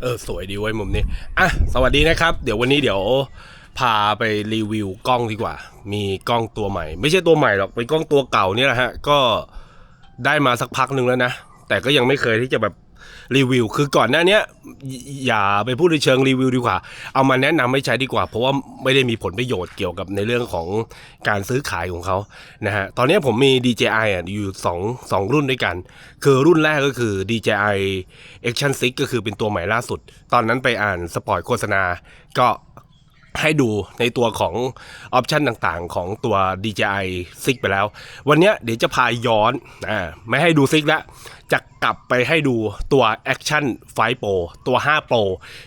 เออสวยดีไว้ยมุมนี้อะสวัสดีนะครับ เดี๋ยววันนี้เดี๋ยวพาไปรีวิวกล้องดีกว่า มีกล้องตัวใหม่ ไม่ใช่ตัวใหม่หรอกเป็นกล้องตัวเก่าเนี่ยแหละฮะก็ได้มาสักพักหนึ่งแล้วนะแต่ก็ยังไม่เคยที่จะแบบ รีวิว คือก่อนหน้านี้อย่าไปพูดในเชิงรีวิวดีกว่า เอามาแนะนำให้ใช้ดีกว่า เพราะว่าไม่ได้มีผลประโยชน์เกี่ยวกับในเรื่องของการซื้อขายของเขานะฮะตอนนี้ผมมี DJI อะอยู่สองสองรุ่นด้วยกัน คือรุ่นแรกก็คือ DJI Action 6 ก็คือเป็นตัวใหม่ล่าสุด ตอนนั้นไปอ่านสปอยโฆษณา ก็ ให้ดูในตัวของออปชันต่างๆ ของตัว DJI 6ไปแล้ว วันนี้เดี๋ยวจะพาย้อนอ่าไม่ให้ดู6แล้ว จะกลับไปให้ดูตัว Action 5 Pro ตัว 5 Pro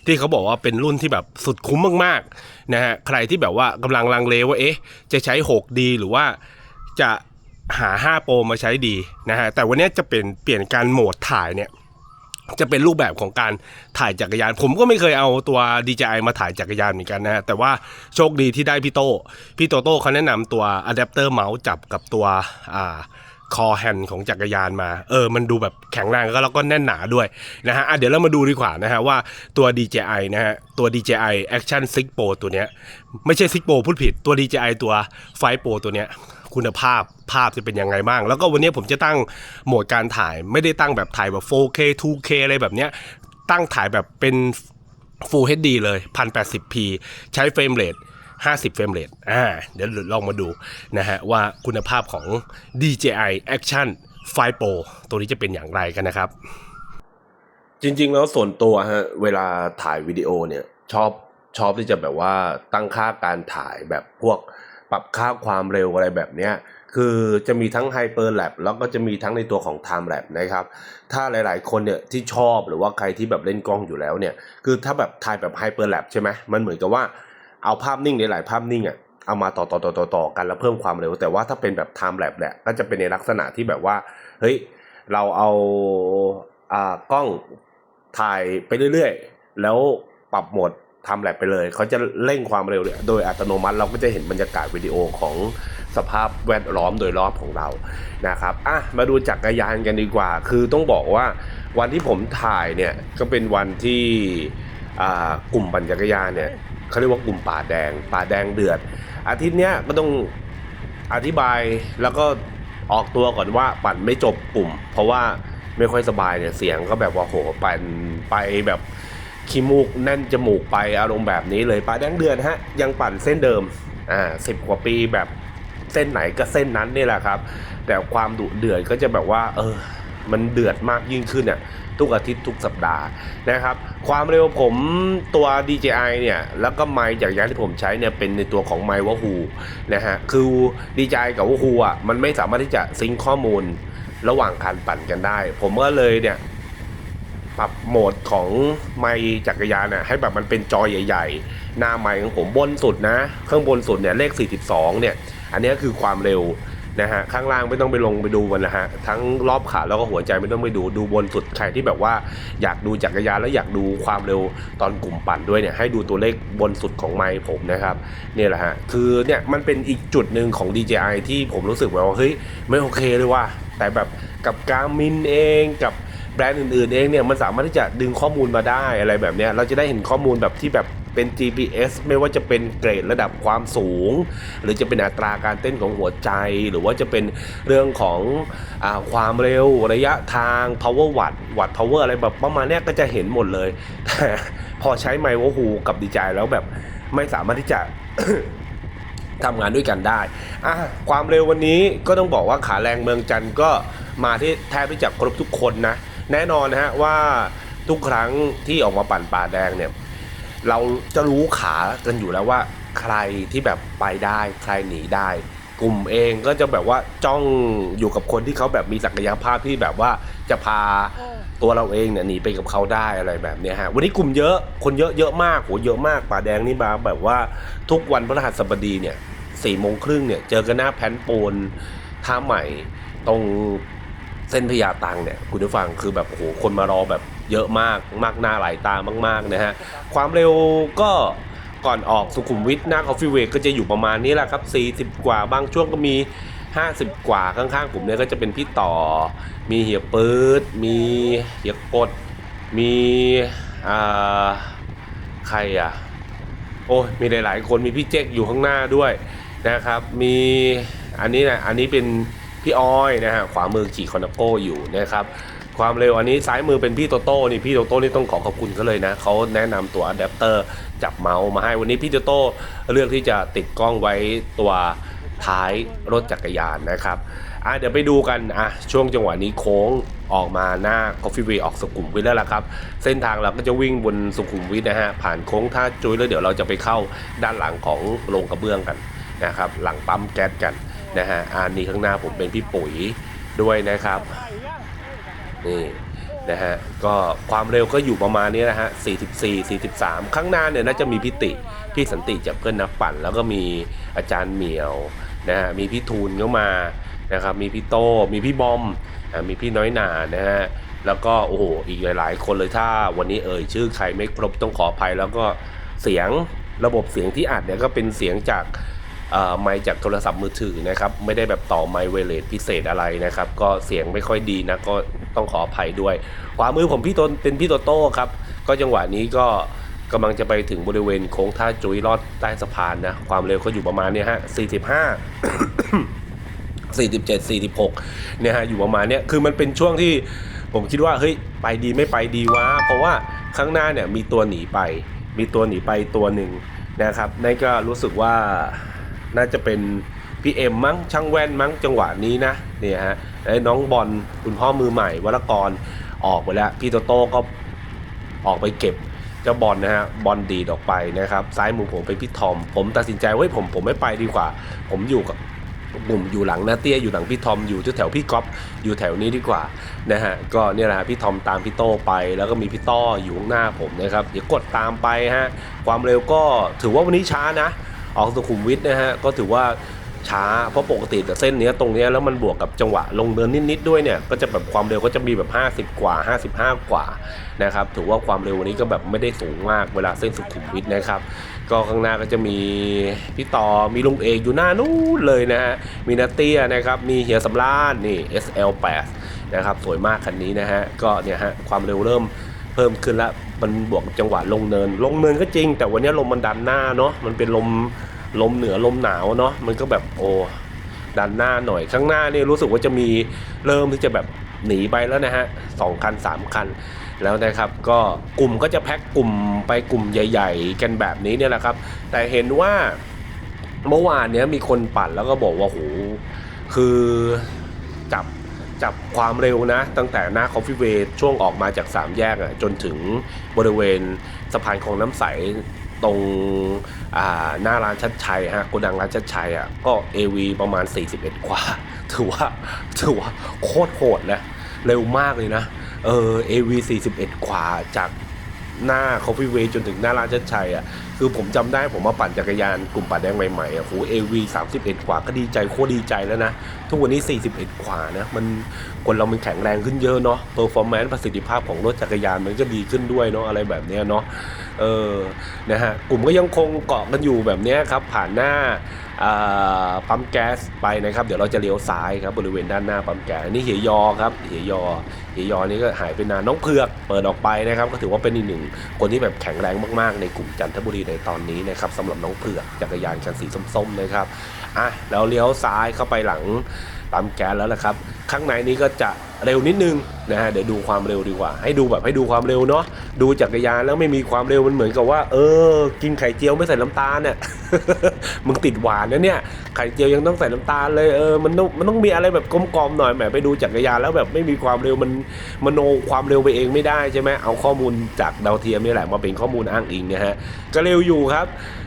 ที่เขาบอกว่าเป็นรุ่นที่แบบสุดคุ้มมากๆนะฮะใครที่แบบว่ากำลังลังเลว่าเอ๊ะ จะใช้ 6D หรือว่าจะหา 5 Pro มาใช้ดีนะฮะแต่วันนี้จะเป็นเปลี่ยนการโหมดถ่ายเนี่ย จะเป็นรูปแบบของการถ่ายจักรยาน ผมก็ไม่เคยเอาตัว DJI มาถ่ายจักรยานเหมือนกันนะฮะแต่ว่าโชคดีที่ได้พี่โตพี่โตโต้เขาแนะนำตัวอะแดปเตอร์เมาส์จับกับตัวอ่าคอแฮนของจักรยานมา เออ มันดูแบบแข็งแรงแล้วก็แน่นหนาด้วยนะฮะะเดี๋ยวเรามาดูดีกว่านะฮะว่าตัว DJI นะฮะ ตัว DJI Action 6 Pro ตัวเนี้ย ไม่ใช่ 6 Pro พูดผิด ตัว DJI ตัว 5 Pro ตัวเนี้ย คุณภาพภาพจะเป็นยังไงบ้าง แล้วก็วันนี้ผมจะตั้งโหมดการถ่ายไม่ได้ตั้งแบบถ่ายแบบ 4K 2K อะไรแบบเนี้ยตั้งถ่ายแบบเป็น Full HD เลย 1080p ใช้เฟรมเรท50 เฟรมเรทอ่า เดี๋ยวลองมาดูนะฮะว่าคุณภาพของ DJI Action 5 Pro ตัวนี้จะเป็นอย่างไรกันนะครับ จริง ๆ แล้วส่วนตัวฮะ เวลาถ่ายวิดีโอเนี่ย ชอบชอบที่จะแบบว่าตั้งค่าการถ่ายแบบพวก ปรับค่าความเร็วอะไรแบบเนี้ยคือจะมีทั้ง Hyper Lap แล้วก็จะมีทั้งในตัวของ Time Lap นะครับ ถ้าหลายๆคนเนี่ยที่ชอบหรือว่าใครที่แบบเล่นกล้องอยู่แล้วเนี่ย คือถ้าแบบถ่ายแบบ Hyper Lap ใช่ไหมมันเหมือนกับว่าเอาภาพนิ่งหลายๆภาพนิ่งอะเอามาต่อต่อต่อต่อต่อกันแล้วเพิ่มความเร็ว แต่ว่าถ้าเป็นแบบ Time Lap เนี่ยก็จะเป็นในลักษณะที่แบบว่า เฮ้ย เราเอาอ่ากล้องถ่ายไปเรื่อยๆ แล้วปรับโหมด ทำแลบไปเลยเขาจะเร่งความเร็วโดยอัตโนมัติเราก็จะเห็นบรรยากาศวิดีโอของสภาพแวดล้อมโดยรอบของเรานะครับอะมาดูจักรยานกันดีกว่า คือต้องบอกว่าวันที่ผมถ่ายเนี่ยก็เป็นวันที่กลุ่มปั่นจักรยานเนี่ยเขาเรียกว่ากลุ่มป่าแดง ป่าแดงเดือด อาทิตย์เนี้ยก็ต้องอธิบายแล้วก็ออกตัวก่อนว่าปั่นไม่จบกลุ่ม เพราะว่าไม่ค่อยสบายเนี่ยเสียงก็แบบว่าโหปั่นไปแบบ ขี้มูกแน่นจมูกไปอารมณ์แบบนี้เลยปลาแดงเดือนฮะยังปั่นเส้นเดิมอ่าสิบกว่าปีแบบเส้นไหนก็เส้นนั้นนี่แหละครับ แต่ความดุเดือดก็จะแบบว่า เออ มันเดือดมากยิ่งขึ้นอะทุกอาทิตย์ทุกสัปดาห์นะครับ ความเร็วผมตัว DJI เนี่ย แล้วก็ไมค์จากยานที่ผมใช้เนี่ย เป็นในตัวของไมค์ว h ฮูนะฮะ คือ DJI กับว h ฮูอะ มันไม่สามารถที่จะซิงข้อมูลระหว่างการปั่นกันได้ ผมก็เลยเนี่ย ปรับโหมดของไมค์จักรยานน่ะให้แบบมันเป็นจอใหญ่ ๆ หน้าไมค์ของผมบนสุดนะข้างบนสุดเนี่ยเลข 42 เนี่ย อันนี้คือความเร็วนะฮะข้างล่างไม่ต้องไปลงไปดูมันนะฮะทั้งรอบขาแล้วก็หัวใจไม่ต้องไปดูดูบนสุดใครที่แบบว่าอยากดูจักรยานแล้วอยากดูความเร็วตอนกลุ่มปั่นด้วยเนี่ยให้ดูตัวเลขบนสุดของไมค์ผมนะครับเนี่ยแหละฮะคือเนี่ยมันเป็นอีกจุดหนึ่งของ DJI ที่ผมรู้สึกแบบว่าเฮ้ยไม่โอเคเลยว่ะแต่แบบกับการมินเองกับ บรนด์อื่นๆเองเนี่ยมันสามารถที่จะดึงข้อมูลมาได้อะไรแบบเนี้ยเราจะได้เห็นข้อมูลแบบที่แบบเป็น GPS ไม่ว่าจะเป็นเกรดระดับความสูง หรือจะเป็นอัตราการเต้นของหัวใจ หรือว่าจะเป็นเรื่องของอความเร็วระยะทาง power watt watt power อะไรแบบประมาณนี้ก็จะเห็นหมดเลยแต่พอใช้ไมโวฮูกับดีจแล้วแบบไม่สามารถที่จะทำงานด้วยกันได้อะความเร็ววันนี้ก็ต้องบอกว่าขาแรงเมืองจันทร์ก็มาที่แทบจะครบทุกคนนะ แน่นอนนะฮะว่าทุกครั้งที่ออกมาปั่นป่าแดงเนี่ยเราจะรู้ขากันอยู่แล้วว่า ใครที่แบบไปได้ใครหนีได้ กลุ่มเองก็จะแบบว่าจ้องอยู่กับคนที่เขาแบบมีศักยภาพที่แบบว่าจะพาตัวเราเองเนี่ยหนีไปกับเขาได้อะไรแบบนี้ฮะวันนี้กลุ่มเยอะคนเยอะเยอะมากโหเยอะมากป่าแดงนี่มาแบบว่าทุกวันพฤหัสบดีเนี่ยสี่โมงครึ่งเนี่ยเจอกันหน้าแพนโปนท่าใหม่ตรง เส้นพญาตังเนี่ยคุณผู้ฟังคือแบบโอ้โหคนมารอแบบเยอะมากมากหน้าหลายตามากๆนะฮะความเร็วก็ก่อนออกสุขุมวิทหน้าคอฟฟี่เวกก็จะอยู่ประมาณนี้แหละครับ 40 กว่าบางช่วงก็มี 50 กว่าข้างๆผมเนี่ยก็จะเป็นพี่ต่อ มีเหียเปืดมีเหียกด มีอ่าใครอะ โอ้ยมีหลายๆคนมีพี่เจ๊กอยู่ข้างหน้าด้วยนะครับ มีอันนี้นะอันนี้เป็น พี่อ้อยนะฮะขวามือขี่คอนโก้อยู่นะครับความเร็วอันนี้ซ้ายมือเป็นพี่โตโต้นี่พี่โตโต้นี่ต้องขอขอบคุณเขาเลยนะเขาแนะนำตัวอะแดปเตอร์จับเมาส์มาให้วันนี้พี่โตโต้เลือกที่จะติดกล้องไว้ตัวท้ายรถจักรยานนะครับอะเดี๋ยวไปดูกันอะช่วงจังหวะนี้โค้งออกมาหน้า Coffee Way ออกสุขุมวิทแล้วล่ะครับ เส้นทางเราก็จะวิ่งบนสุขุมวิทนะฮะผ่านโค้งท่าจุ้ยแล้วเดี๋ยวเราจะไปเข้าด้านหลังของโรงกระเบื้องกันนะครับหลังปั๊มแก๊สกัน นะฮะอันนี้ข้างหน้าผมเป็นพี่ปุ๋ยด้วยนะครับนี่นะฮะก็ความเร็วก็อยู่ประมาณนี้นะฮะ 44 43 ข้างหน้าเนี่ยน่าจะมีพิติพี่สันติจากเพื่อนนักปั่น แล้วก็มีอาจารย์เหมียวนะฮะมีพี่ทูลเข้ามานะครับมีพี่โตมีพี่บอมมีพี่น้อยหนานะฮะแล้วก็โอ้โหอีกหลาย ๆ คนเลยถ้าวันนี้เอ่ยชื่อใครไม่ครบต้องขออภัย แล้วก็เสียงระบบเสียงที่อัดเนี่ยก็เป็นเสียงจาก ไมค์จากโทรศัพท์มือถือนะครับไม่ได้แบบต่อไมค์เวเลสพิเศษอะไรนะครับก็เสียงไม่ค่อยดีนะก็ต้องขออภัยด้วยขวามือผมพี่ต้นเป็นพี่โตโต้ครับก็จังหวะนี้ก็กำลังจะไปถึงบริเวณโค้งท่าจุยลอดใต้สะพานนะความเร็วก็อยู่ประมาณเนี้ยฮะ45 47 46เนี่ยฮะอยู่ประมาณเนี้ยคือมันเป็นช่วงที่ผมคิดว่าเฮ้ยไปดีไม่ไปดีวะเพราะว่าข้างหน้าเนี่ยมีตัวหนีไป มีตัวหนีไปตัวหนึ่งนะครับนั่นก็รู้สึกว่า น่าจะเป็นพี่เอ็มมั้งช่างแว่นมั้งจังหวะนี้นะเนี่ยฮะไอ้น้องบอลคุณพ่อมือใหม่วรกรออกไปแล้วพี่โตโต้ก็ออกไปเก็บเจ้าบอลนะฮะบอลดีดออกไปนะครับซ้ายมือผมเป็นพี่ทอม ผมตัดสินใจว่าเฮ้ยผมผมไม่ไปดีกว่า ผมอยู่กับกลุ่มอยู่หลังนาเตี้ยอยู่หลังพี่ทอมอยู่แถวพี่ก๊อฟอยู่แถวนี้ดีกว่านะฮะก็เนี่ยแหละฮะพี่ทอมตามพี่โต้ไป แล้วก็มีพี่ต้ออยู่ข้างหน้าผมนะครับเดี๋ยวกดตามไปฮะความเร็วก็ถือว่าวันนี้ช้านะ ออกสุขุมวิทนะฮะก็ถือว่าช้าเพราะปกติแต่เส้นเนี้ยตรงเนี้ยแล้วมันบวกกับจังหวะลงเดินนิดๆด้วยเนี่ยก็จะแบบความเร็วก็จะมีแบบ 50 กว่า 55 กว่านะครับถือว่าความเร็ววันนี้ก็แบบไม่ได้สูงมากเวลาเส้นสุขุมวิทนะครับ ก็ข้างหน้าก็จะมีพี่ต่อมีลุงเอกอยู่หน้านู้นเลยนะฮะมีนาเตียนะครับมีเฮียสำรานนี่ SL8 นะครับสวยมากคันนี้นะฮะก็เนี่ยฮะความเร็วเริ่ม พิ่มขึ้นแล้วมันบวกจังหวะลงเนิน ลงเนินก็จริง แต่วันนี้ลมมันดันหน้าเนาะมันเป็นลมลมเหนือลมหนาวเนาะมันก็แบบโอ้ดันหน้าหน่อยข้างหน้านี่รู้สึกว่าจะมีเริ่มที่จะแบบหนีไปแล้วนะฮะสองคันสามคันแล้วนะครับก็กลุ่มก็จะแพ็กกลุ่มไปกลุ่มใหญ่ ๆ กันแบบนี้เนี่ยแหละครับ แต่เห็นว่าเมื่อวานเนี้ยมีคนปั่นแล้วก็บอกว่าโหคือจับ จับความเร็วนะ ตั้งแต่หน้าคอฟฟี่เวทช่วงออกมาจากสามแยกอะจนถึงบริเวณสะพานคลองน้ำใสตรงหน้าร้านชัดชัยฮะโกดังร้านชัดชัยอะก็ AV ประมาณ 41 กว่า ถือว่าถือว่าโคตรโหดนะ เร็วมากเลยนะ เออ AV 41 กว่าจาก หน้า Coffee Way จนถึงหน้าร้านชัดชัยอะคือผมจำได้ผมมาปั่นจักรยานกลุ่มป่าแดงใหม่ๆอะโห AV 31กว่าก็ดีใจโคตรดีใจแล้วนะ ทุกวันนี้41กว่านะมันคนเรามันแข็งแรงขึ้นเยอะเนาะ performance ประสิทธิภาพของรถจักรยานมันก็ดีขึ้นด้วยเนาะอะไรแบบเนี้ยเนาะเออนะฮะกลุ่มก็ยังคงเกาะกันอยู่แบบเนี้ยครับผ่านหน้า ปั๊มแก๊สไปนะครับ เดี๋ยวเราจะเลี้ยวซ้ายครับบริเวณด้านหน้าปั๊มแก๊สอันนี่เหียยอครับเหียยอเหียยอนี่ก็หายไปนานน้องเผือกเปิดออกไปนะครับ ก็ถือว่าเป็นอีกหนึ่งคนที่แบบแข็งแรงมากๆ ในกลุ่มจันทบุรีในตอนนี้นะครับสำหรับน้องเผือกจักรยานคันสีส้มๆนะครับอะแล้วเลี้ยวซ้ายเข้าไปหลังปั๊มแก๊สแล้วนะครับ ข้างในนี้ก็จะเร็วนิดนึง นะฮะเดี๋ยวดูความเร็วดีกว่า ให้ดูแบบให้ดูความเร็วเนาะดูจักรยานแล้วไม่มีความเร็วมันเหมือนกับว่า เออ กินไข่เจียวไม่ใส่น้ำตาลเนี่ยมึงติดหวานนะเนี่ยไข่เจียวยังต้องใส่น้ำตาลเลยเออมันต้องมันต้องมีอะไรแบบกลมๆหน่อยแหมไปดูจักรยานแล้วแบบไม่มีความเร็วมันมโนความเร็วไปเองไม่ได้ใช่ไหมเอาข้อมูลจากดาวเทียมนี่แหละมาเป็นข้อมูลอ้างอิงนะฮะก็เร็วอยู่ครับ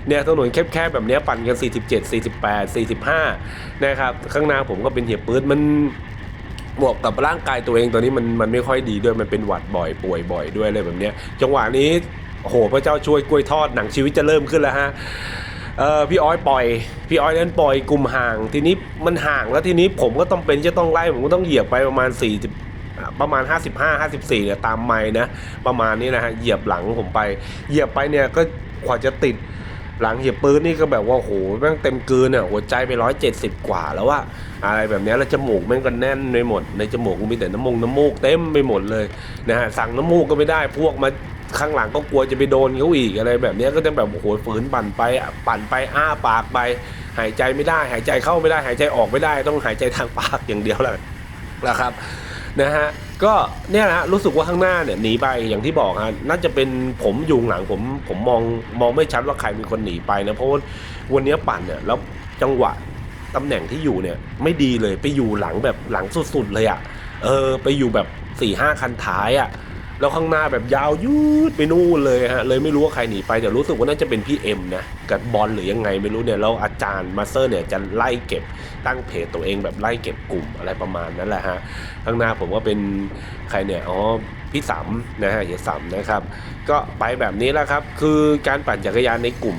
เนี่ยถนนแคบๆแบบนี้ปั่นกัน 47 48 45 นะครับข้างหน้าผมก็เป็นเหียบปื๊ดมัน บวกกับร่างกายตัวเองตัวนี้มันมันไม่ค่อยดีด้วยมันเป็นหวัดบ่อยป่วยบ่อยด้วยอะไรแบบเนี้ย จังหวะนี้โอ้โหพระเจ้าช่วยกล้วยทอดหนังชีวิตจะเริ่มขึ้นแล้วฮะเออพี่อ้อยปล่อย พี่อ้อยนั้นปล่อยกลุ่มห่าง ทีนี้มันห่างแล้วทีนี้ผมก็ต้องเป็นจะต้องไล่ผมก็ต้องเหยียบไปประมาณ 40อ่ประมาณ 55 54เนี่ยตามไม้นะ ประมาณนี้นะฮะเหยียบหลังผมไป เหยียบไปเนี่ยก็กว่าจะติด หลังเหยียบปืนนี่ก็แบบว่าโหแม่งเต็มกลืนอะหัวใจไปร้อยเจ็ดสิบกว่าแล้วว่าอะไรแบบนี้แล้วจมูกแม่งก็แน่นไปหมด ในจมูกก็มีแต่น้ำมงน้ำมูกเต็มไปหมดเลยนะฮะสั่งน้ำมูกก็ไม่ได้พวกมาข้างหลังก็กลัวจะไปโดนเขาอีกอะไรแบบนี้ก็จะแบบโอ้โหฝืนปั่นไปปั่นไปอ้าปากไป หายใจไม่ได้ หายใจเข้าไม่ได้ หายใจออกไม่ได้ ต้องหายใจทางปากอย่างเดียวแหละนะครับนะฮะ ก็เนี่ยนะฮะรู้สึกว่าข้างหน้าเนี่ยหนีไปอย่างที่บอกฮะน่าจะเป็นผมอยู่ข้างหลังผมผมมองมองไม่ชัดว่าใครเป็นคนหนีไปนะเพราะว่าวันนี้ปั่นเนี่ยแล้วจังหวะตำแหน่งที่อยู่เนี่ยไม่ดีเลยไปอยู่หลังแบบหลังสุดๆเลยอะ่ะเออไปอยู่แบบ4ี่ห้าคันท้ายอะ่ะ แล้วข้างหน้าแบบยาวยืดไปนู่นเลยฮะเลยไม่รู้ว่าใครหนีไปแต่รู้สึกว่าน่าจะเป็นพี่เอ็มนะกับบอลหรือยังไงไม่รู้เนี่ยแล้วอาจารย์มาสเตอร์เนี่ยจะไล่เก็บตั้งเพจตัวเองแบบไล่เก็บกลุ่มอะไรประมาณนั้นแหละฮะข้างหน้าผมก็เป็นใครเนี่ยอ๋อพี่สามนะฮะเฮียสามนะครับ ก็ไปแบบนี้แล้วครับ คือการปั่นจักรยานในกลุ่ม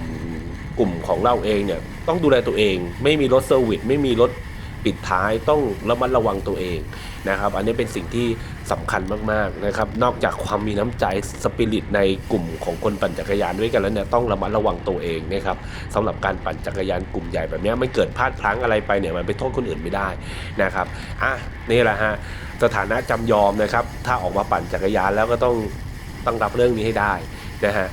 กลุ่มของเราเองเนี่ยต้องดูแลตัวเอง ไม่มีรถเซอร์วิสไม่มีรถ ปิดท้ายต้องระมัดระวังตัวเองนะครับ อันนี้เป็นสิ่งที่สำคัญมากๆนะครับ นอกจากความมีน้ำใจสปิริตในกลุ่มของคนปั่นจักรยานด้วยกันแล้วเนี่ยต้องระมัดระวังตัวเองนะครับสำหรับการปั่นจักรยานกลุ่มใหญ่แบบนี้ไม่เกิดพลาดพลั้งอะไรไปเนี่ยมันไปโทษคนอื่นไม่ได้นะครับอะนี่แหละฮะสถานะจำยอมนะครับ ถ้าออกมาปั่นจักรยานแล้วก็ต้องต้องรับเรื่องนี้ให้ได้นะฮะ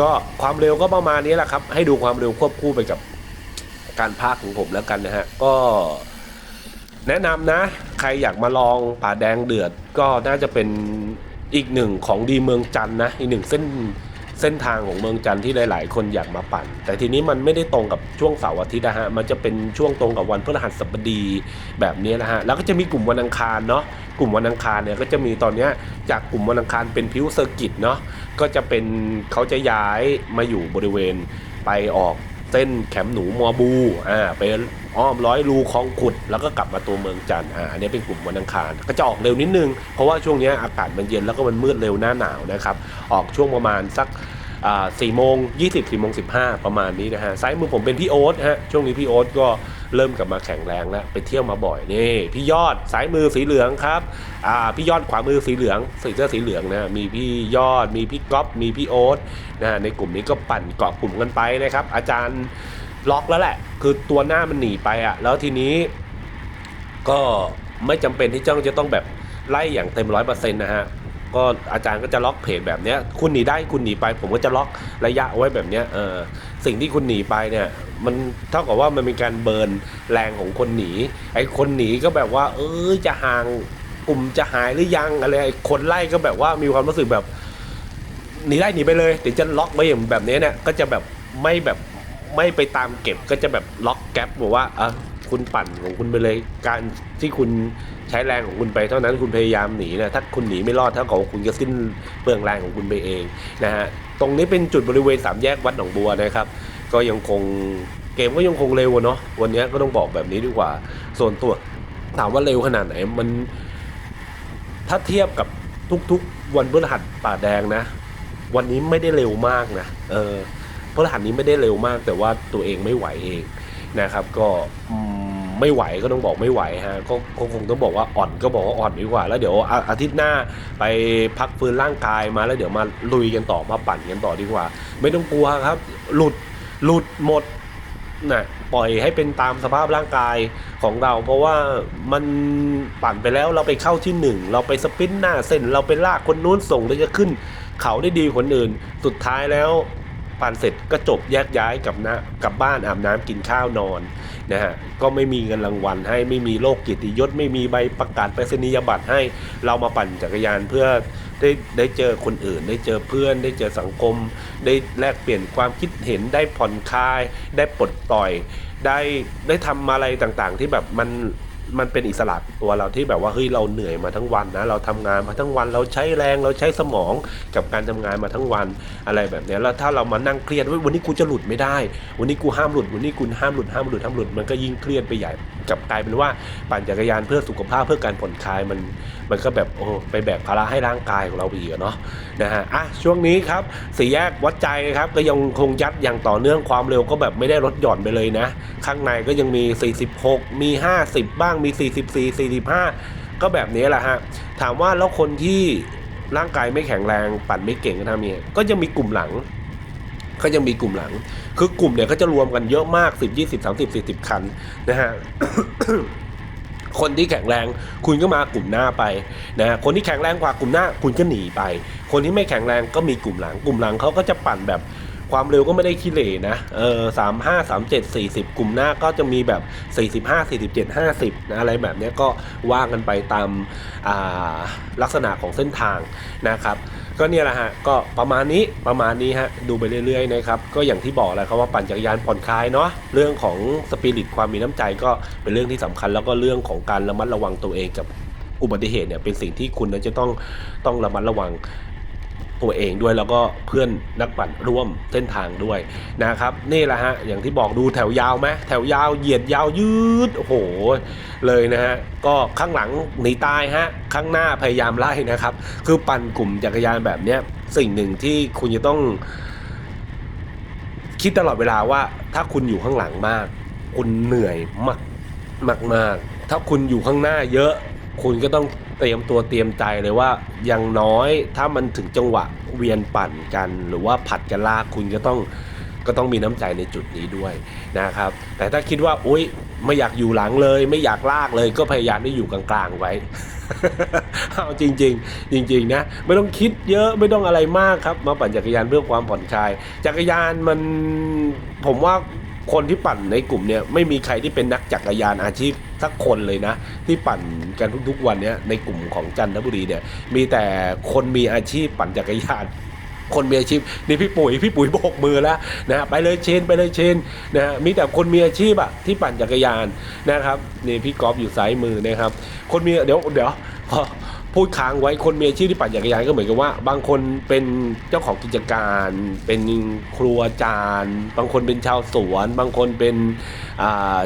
ก็ความเร็วก็ประมาณนี้แหละครับ ให้ดูความเร็วควบคู่ไปกับการพากของผมแล้วกันนะฮะ ก็ แนะนำนะ ใครอยากมาลองป่าแดงเดือดก็น่าจะเป็นอีกหนึ่งของดีเมืองจันนะ อีกหนึ่งเส้นเส้นทางของเมืองจันที่หลาย ๆ คนอยากมาปั่น แต่ทีนี้มันไม่ได้ตรงกับช่วงเสาร์อาทิตย์นะฮะ มันจะเป็นช่วงตรงกับวันพฤหัสบดีแบบนี้นะฮะ แล้วก็จะมีกลุ่มวันอังคารเนาะ กลุ่มวันอังคารเนี่ยก็จะมีตอนนี้จากกลุ่มวันอังคารเป็นพิวเซอร์กิตเนาะ ก็จะเป็นเขาจะย้ายมาอยู่บริเวณไปออกเส้นแคมหนูมอบู อ่า ไป อ้อมร้อยรูคลองขุด แล้วก็กลับมาตัวเมืองจันทร์อ่าอันนี้เป็นกลุ่มวันอังคาร ก็จะออกเร็วนิดนึง เพราะว่าช่วงนี้อากาศมันเย็นแล้วก็มันมืดเร็วหน้าหนาวนะครับ ออกช่วงประมาณสักอ่าสี่โมงยี่สิบสี่โมงสิบห้าประมาณนี้นะฮะซ้ายมือผมเป็นพี่โอ๊ตฮะช่วงนี้พี่โอ๊ตก็เริ่มกลับมาแข็งแรงแล้วไปเที่ยวมาบ่อยนี่พี่ยอดซ้ายมือสีเหลืองครับอ่าพี่ยอดขวามือสีเหลืองส่เสื้อสีเหลืองนะมีพี่ยอดมีพี่ก๊อฟมีพี่โอ๊ตนะฮะในกลุ่มนี้ก็ปั่นเกาะกลุ่มกันไปนะครับอาจารย์ ล็อกแล้วแหละ คือตัวหน้ามันหนีไปอะแล้วทีนี้ก็ไม่จำเป็นที่จ้องจะต้องแบบไล่อย่างเต็มร้อยเปอร์เซ็นต์นะฮะก็อาจารย์ก็จะล็อกเพจแบบเนี้ยคุณหนีได้คุณหนีไป ผมก็จะล็อกระยะเอาไว้แบบเนี้ยเออสิ่งที่คุณหนีไปเนี่ย มันเท่ากับว่ามันเป็นการเบิร์นแรงของคนหนี ไอ้คนหนีก็แบบว่า เออจะห่างกลุ่มจะหายหรือยังอะไรไอ้คนไล่ก็แบบว่ามีความรู้สึกแบบหนีได้หนีไปเลยเดี๋ยวจะล็อกไว้อย่างแบบนี้เนี่ยก็จะแบบไม่แบบ ไม่ไปตามเก็บก็จะแบบล็อกแก๊ปบอกว่าเอะคุณปั่นของคุณไปเลย การที่คุณใช้แรงของคุณไปเท่านั้นคุณพยายามหนีนะถ้าคุณหนีไม่รอดเท่ากับคุณก็สิ้นเปลืองแรงของคุณไปเองนะฮะตรงนี้เป็นจุดบริเวณสามแยกวัดหนองบัวนะครับ ก็ยังคงเกมก็ยังคงเร็วเนาะวันนี้ก็ต้องบอกแบบนี้ดีกว่า ส่วนตัวถามว่าเร็วขนาดไหนมัน ถ้าเทียบกับทุกๆ วันพฤหัสป่าแดงนะ วันนี้ไม่ได้เร็วมากนะเออ พฤหัสนี้ไม่ได้เร็วมาก แต่ว่าตัวเองไม่ไหวเองนะครับ ก็ไม่ไหวก็ต้องบอกไม่ไหวฮะก็คงต้องบอกว่าอ่อนก็บอกว่าอ่อนดีกว่า แล้วเดี๋ยวอาอาทิตย์หน้าไปพักฟื้นร่างกายมาแล้วเดี๋ยวมาลุยกันต่อมาปั่นกันต่อดีกว่า ไม่ต้องกลัวครับ หลุดหลุดหมดนะปล่อยให้เป็นตามสภาพร่างกายของเรา เพราะว่ามันปั่นไปแล้วเราไปเข้าที่หนึ่งเราไปสปินหน้าเส้น เราไปลากคนนู้นส่งเราจะขึ้น เขาได้ดีคนอื่น สุดท้ายแล้ว ปันเสร็จก็จบแยกย้ายกับนะกับบ้านอาบน้ำกินข้าวนอนนะฮะก็ไม่มีเงินรางวัลให้ไม่มีโลกกียรติยศ ไม่มีใบประกาศไปรษณียบัตรให้เรามาปั่นจักรยานเพื่อได้ได้เจอคนอื่น ได้เจอเพื่อน ได้เจอสังคม ได้แลกเปลี่ยนความคิดเห็นได้ผ่อนคลาย ได้ปลดปล่อย ได้ได้ทำอะไรต่างๆ ที่แบบมัน มันเป็นอิสระตัวเราที่แบบว่าเฮ้ยเราเหนื่อยมาทั้งวันนะเราทำงานมาทั้งวันเราใช้แรงเราใช้สมองกับการทำงานมาทั้งวันอะไรแบบนี้แล้วถ้าเรามานั่งเครียดว่าวันนี้กูจะหลุดไม่ได้ วันนี้กูห้ามหลุดวันนี้กูห้ามหลุดห้ามหลุดห้ามหลุดมันก็ยิ่งเครียดไปใหญ่กับกลายเป็นว่าปั่นจักรยานเพื่อสุขภาพเพื่อการผ่อนคลายมันมันก็แบบโอ้ไปแบกภาระให้ร่างกายของเราไปอีกอะเนาะนะฮะอะช่วงนี้ครับสี่แยกวัดใจครับก็ยังคงยัดอย่างต่อเนื่องความเร็วก็แบบไม่ได้ลดหย่อนไปเลยนะ ข้างในก็ยังมี 46 มี 50 บ้างมี 44 45 ก็แบบนี้แหละฮะ ถามว่าแล้วคนที่ร่างกายไม่แข็งแรงปั่นไม่เก่งก็ทำยังไงก็ยังมีกลุ่มหลัง ก็ยังมีกลุ่มหลัง คือกลุ่มเนี่ยก็จะรวมกันเยอะมาก 10 20 30 40 คันนะฮะคนที่แข็งแรงคุณก็มากลุ่มหน้าไปนะคนที่แข็งแรงกว่ากลุ่มหน้าคุณก็หนีไป คนที่ไม่แข็งแรงก็มีกลุ่มหลัง กลุ่มหลังเขาก็จะปั่นแบบ ความเร็วก็ไม่ได้ขี้เหร่นะ เออสามห้าสามเจ็ดสี่สิบกลุ่มหน้าก็จะมีแบบสี่สิบห้าสี่สิบเจ็ดห้าสิบนะอะไรแบบเนี้ยก็ว่ากันไปตามอ่าลักษณะของเส้นทางนะครับ ก็เนี่ยแหละฮะ ก็ประมาณนี้ประมาณนี้ฮะ ดูไปเรื่อยๆนะครับ ก็อย่างที่บอกแหละครับว่าปั่นจักรยานผ่อนคลายเนาะ เรื่องของสปิริตความมีน้ำใจก็เป็นเรื่องที่สำคัญ แล้วก็เรื่องของการระมัดระวังตัวเองกับอุบัติเหตุเนี่ยเป็นสิ่งที่คุณนั้นจะต้องต้องระมัดระวัง ตัวเองด้วยแล้วก็เพื่อนนักปั่นร่วมเส้นทางด้วยนะครับนี่แหละฮะอย่างที่บอกดูแถวยาวไหมแถวยาวเหยียดยาวยืดโอ้โหเลยนะฮะก็ข้างหลังหนีตายฮะข้างหน้าพยายามไล่นะครับ คือปั่นกลุ่มจักรยานแบบเนี้ยสิ่งหนึ่งที่คุณจะต้อง คิดตลอดเวลาว่าถ้าคุณอยู่ข้างหลังมาก คุณเหนื่อยมากมากมากถ้าคุณอยู่ข้างหน้าเยอะ คุณก็ต้อง เตรียมตัวเตรียมใจเลยว่าอย่างน้อยถ้ามันถึงจังหวะเวียนปั่นกัน หรือว่าผัดกันลากคุณก็ต้องก็ต้องมีน้ำใจในจุดนี้ด้วยนะครับ แต่ถ้าคิดว่าอุ้ยไม่อยากอยู่หลังเลย ไม่อยากลากเลยก็พยายามได้อยู่กลางๆไว้เอาจริง ๆ จริง ๆ นะ ไม่ต้องคิดเยอะไม่ต้องอะไรมากครับ มาปั่นจักรยานเพื่อความผ่อนคลาย จักรยานมันผมว่า คนที่ปั่นในกลุ่มเนี่ยไม่มีใครที่เป็นนักจักรยานอาชีพสักคนเลยนะ ที่ปั่นกันทุกๆวันเนี้ยในกลุ่มของจันทบุรีเนี่ยมีแต่คนมีอาชีพปั่นจักรยานคนมีอาชีพนี่พี่ปุ๋ยพี่ปุ๋ยโบกมือแล้วนะฮะไปเลยเชนไปเลยเชนนะฮะมีแต่คนมีอาชีพอะที่ปั่นจักรยานนะครับนี่พี่กอล์ฟอยู่ซ้ายมือนะครับ คนมีเดี๋ยวเดี๋ยว พูดค้างไว้คนมีอาชีพที่ปั่นจักรยานก็เหมือนกับว่า บางคนเป็นเจ้าของกิจการ เป็นครัวจานบางคนเป็นชาวสวน บางคนเป็น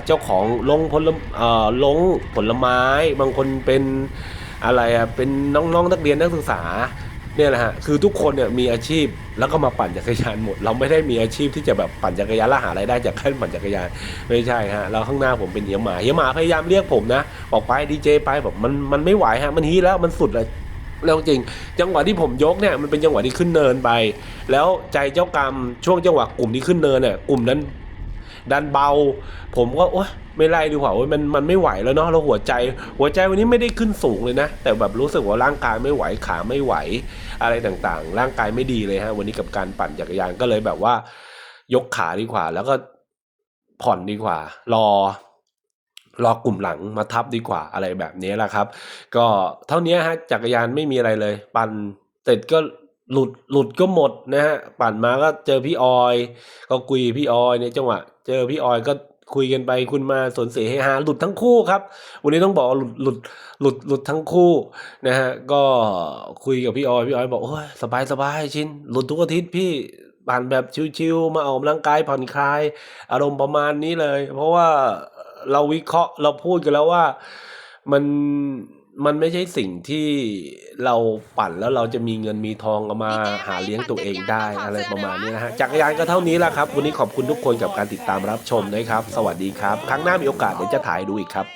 เจ้าของลงผลลงผลไม้ บางคนเป็นอะไรอะเป็นน้องๆนักเรียนนักศึกษา เนี่ยแหละฮะคือทุกคนเนี่ยมีอาชีพแล้วก็มาปั่นจักรยานหมด เราไม่ได้มีอาชีพที่จะแบบปั่นจักรยานแล้วหารายได้จากการปั่นจักรยานไม่ใช่ฮะแล้วข้างหน้าผมเป็นเฮียหมาเฮียหมาพยายามเรียกผมนะบอกไปดีเจไปแบบมันมันไม่ไหวฮะมันฮีแล้วมันสุดเลยแล้วจริง จังหวะที่ผมยกเนี่ยมันเป็นจังหวะที่ขึ้นเนินไป แล้วใจเจ้ากรรมช่วงจังหวะกลุ่มที่ขึ้นเนินเนี่ยกลุ่มนั้น ดันเบา ผมก็โอ๊ยไม่ไล่ดีกว่าโอ๊ยมันมันไม่ไหวแล้วเนาะแล้วหัวใจ หัวใจวันนี้ไม่ได้ขึ้นสูงเลยนะ แต่แบบรู้สึกว่าร่างกายไม่ไหวขาไม่ไหว อะไรต่างๆ ร่างกายไม่ดีเลยฮะ วันนี้กับการปั่นจักรยานก็เลยแบบว่า ยกขาดีกว่า แล้วก็ผ่อนดีกว่า รอรอกลุ่มหลังมาทับดีกว่าอะไรแบบนี้แหละครับ ก็เท่านี้ฮะจักรยานไม่มีอะไรเลย ปั่นเสร็จก็ หลุดหลุดก็หมดนะฮะปั่นมาก็เจอพี่ออย ก็คุยพี่ออยในจังหวะ เจอพี่ออยก็คุยกันไปคุณมาสนเสเฮฮาหลุดทั้งคู่ครับ วันนี้ต้องบอกหลุดหลุดหลุดหลุดทั้งคู่นะฮะก็คุยกับพี่ออยพี่ออยบอกโอ้ยสบายสบายชินหลุดทุกอาทิตย์พี่ปั่นแบบชิวๆมาออกกำลังกายผ่อนคลาย อารมณ์ประมาณนี้เลย เพราะว่าเราวิเคราะห์เราพูดกันแล้วว่ามัน มันไม่ใช่สิ่งที่เราปั่นแล้วเราจะมีเงินมีทองเอามาหาเลี้ยงตัวเองได้อะไรประมาณนี้นะฮะจักรยานก็เท่านี้แหละครับ วันนี้ขอบคุณทุกคนกับการติดตามรับชมนะครับ สวัสดีครับ ครั้งหน้ามีโอกาสเดี๋ยวจะถ่ายดูอีกครับ